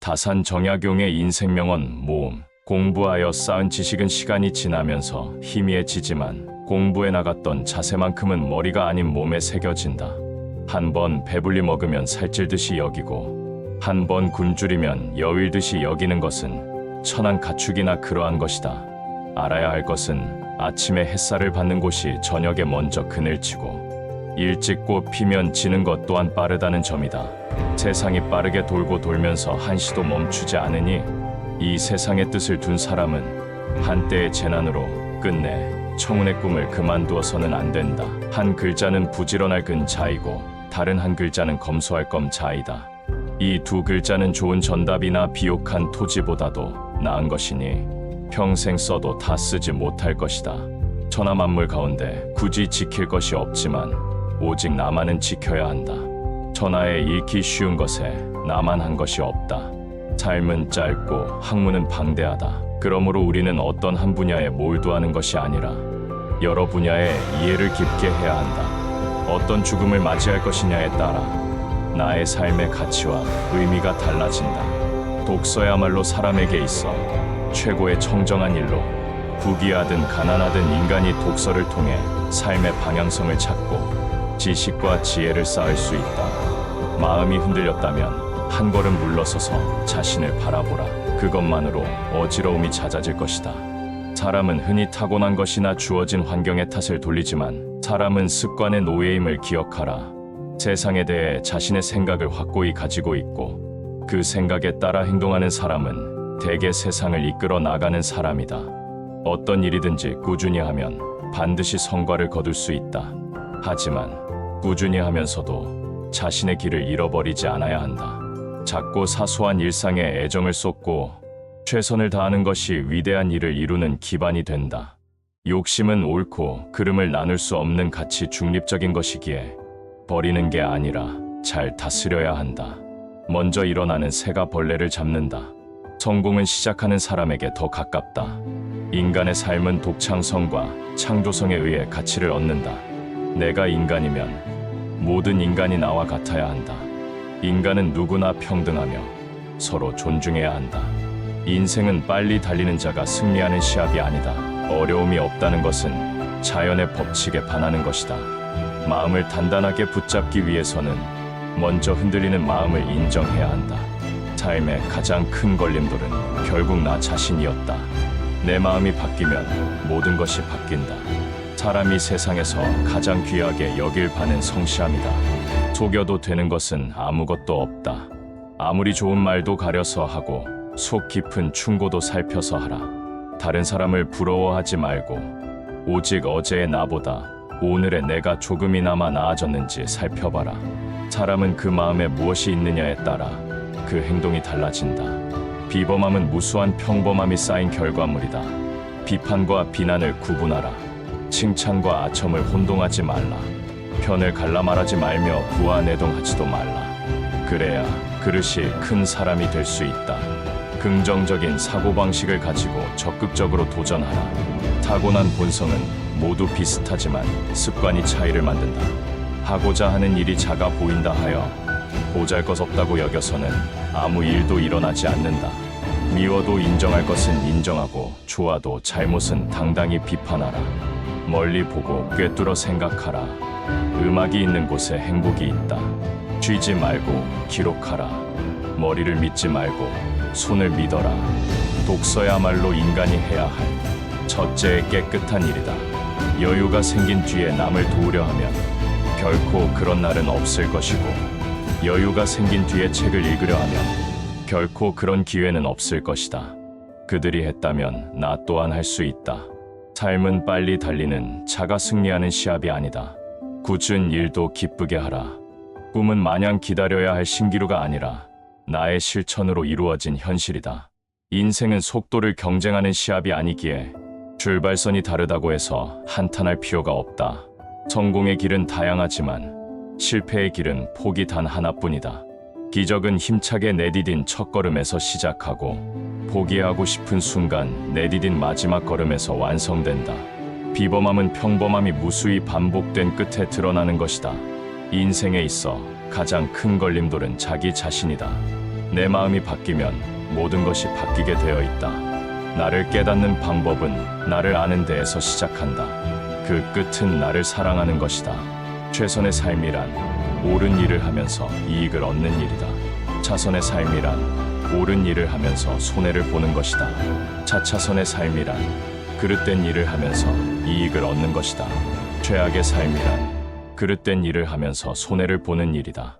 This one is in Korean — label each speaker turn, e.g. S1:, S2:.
S1: 다산 정약용의 인생명언 모음. 공부하여 쌓은 지식은 시간이 지나면서 희미해지지만 공부에 나갔던 자세만큼은 머리가 아닌 몸에 새겨진다. 한 번 배불리 먹으면 살찔듯이 여기고 한 번 굶주리면 여윌듯이 여기는 것은 천한 가축이나 그러한 것이다. 알아야 할 것은 아침에 햇살을 받는 곳이 저녁에 먼저 그늘 치고 일찍 꽃 피면 지는 것 또한 빠르다는 점이다. 세상이 빠르게 돌고 돌면서 한시도 멈추지 않으니 이 세상의 뜻을 둔 사람은 한때의 재난으로 끝내 청운의 꿈을 그만두어서는 안 된다. 한 글자는 부지런할 근자이고 다른 한 글자는 검소할 검자이다. 이 두 글자는 좋은 전답이나 비옥한 토지보다도 나은 것이니 평생 써도 다 쓰지 못할 것이다. 천하 만물 가운데 굳이 지킬 것이 없지만 오직 나만은 지켜야 한다. 천하에 잃기 쉬운 것에 나만 한 것이 없다. 삶은 짧고 학문은 방대하다. 그러므로 우리는 어떤 한 분야에 몰두하는 것이 아니라 여러 분야에 이해를 깊게 해야 한다. 어떤 죽음을 맞이할 것이냐에 따라 나의 삶의 가치와 의미가 달라진다. 독서야말로 사람에게 있어 최고의 청정한 일로 부귀하든 가난하든 인간이 독서를 통해 삶의 방향성을 찾고 지식과 지혜를 쌓을 수 있다. 마음이 흔들렸다면 한 걸음 물러서서 자신을 바라보라. 그것만으로 어지러움이 잦아질 것이다. 사람은 흔히 타고난 것이나 주어진 환경의 탓을 돌리지만 사람은 습관의 노예임을 기억하라. 세상에 대해 자신의 생각을 확고히 가지고 있고 그 생각에 따라 행동하는 사람은 대개 세상을 이끌어 나가는 사람이다. 어떤 일이든지 꾸준히 하면 반드시 성과를 거둘 수 있다. 하지만 꾸준히 하면서도 자신의 길을 잃어버리지 않아야 한다. 작고 사소한 일상에 애정을 쏟고 최선을 다하는 것이 위대한 일을 이루는 기반이 된다. 욕심은 옳고 그름을 나눌 수 없는 가치 중립적인 것이기에 버리는 게 아니라 잘 다스려야 한다. 먼저 일어나는 새가 벌레를 잡는다. 성공은 시작하는 사람에게 더 가깝다. 인간의 삶은 독창성과 창조성에 의해 가치를 얻는다. 내가 인간이면 모든 인간이 나와 같아야 한다. 인간은 누구나 평등하며 서로 존중해야 한다. 인생은 빨리 달리는 자가 승리하는 시합이 아니다. 어려움이 없다는 것은 자연의 법칙에 반하는 것이다. 마음을 단단하게 붙잡기 위해서는 먼저 흔들리는 마음을 인정해야 한다. 삶의 가장 큰 걸림돌은 결국 나 자신이었다. 내 마음이 바뀌면 모든 것이 바뀐다. 사람이 세상에서 가장 귀하게 여길 바는 성실함이다. 속여도 되는 것은 아무것도 없다. 아무리 좋은 말도 가려서 하고 속 깊은 충고도 살펴서 하라. 다른 사람을 부러워하지 말고 오직 어제의 나보다 오늘의 내가 조금이나마 나아졌는지 살펴봐라. 사람은 그 마음에 무엇이 있느냐에 따라 그 행동이 달라진다. 비범함은 무수한 평범함이 쌓인 결과물이다. 비판과 비난을 구분하라. 칭찬과 아첨을 혼동하지 말라. 편을 갈라 말하지 말며 부하내동하지도 말라. 그래야 그릇이 큰 사람이 될 수 있다. 긍정적인 사고방식을 가지고 적극적으로 도전하라. 타고난 본성은 모두 비슷하지만 습관이 차이를 만든다. 하고자 하는 일이 작아 보인다 하여 보잘 것 없다고 여겨서는 아무 일도 일어나지 않는다. 미워도 인정할 것은 인정하고 좋아도 잘못은 당당히 비판하라. 멀리 보고 꿰뚫어 생각하라. 음악이 있는 곳에 행복이 있다. 쥐지 말고 기록하라. 머리를 믿지 말고 손을 믿어라. 독서야말로 인간이 해야 할 첫째 깨끗한 일이다. 여유가 생긴 뒤에 남을 도우려 하면 결코 그런 날은 없을 것이고 여유가 생긴 뒤에 책을 읽으려 하면 결코 그런 기회는 없을 것이다. 그들이 했다면 나 또한 할 수 있다. 삶은 빨리 달리는 차가 승리하는 시합이 아니다. 굳은 일도 기쁘게 하라. 꿈은 마냥 기다려야 할 신기루가 아니라 나의 실천으로 이루어진 현실이다. 인생은 속도를 경쟁하는 시합이 아니기에 출발선이 다르다고 해서 한탄할 필요가 없다. 성공의 길은 다양하지만 실패의 길은 폭이 단 하나뿐이다. 기적은 힘차게 내디딘 첫 걸음에서 시작하고 포기하고 싶은 순간 내디딘 마지막 걸음에서 완성된다. 비범함은 평범함이 무수히 반복된 끝에 드러나는 것이다. 인생에 있어 가장 큰 걸림돌은 자기 자신이다. 내 마음이 바뀌면 모든 것이 바뀌게 되어 있다. 나를 깨닫는 방법은 나를 아는 데에서 시작한다. 그 끝은 나를 사랑하는 것이다. 최선의 삶이란 옳은 일을 하면서 이익을 얻는 일이다. 차선의 삶이란 옳은 일을 하면서 손해를 보는 것이다. 차차선의 삶이란 그릇된 일을 하면서 이익을 얻는 것이다. 최악의 삶이란 그릇된 일을 하면서 손해를 보는 일이다.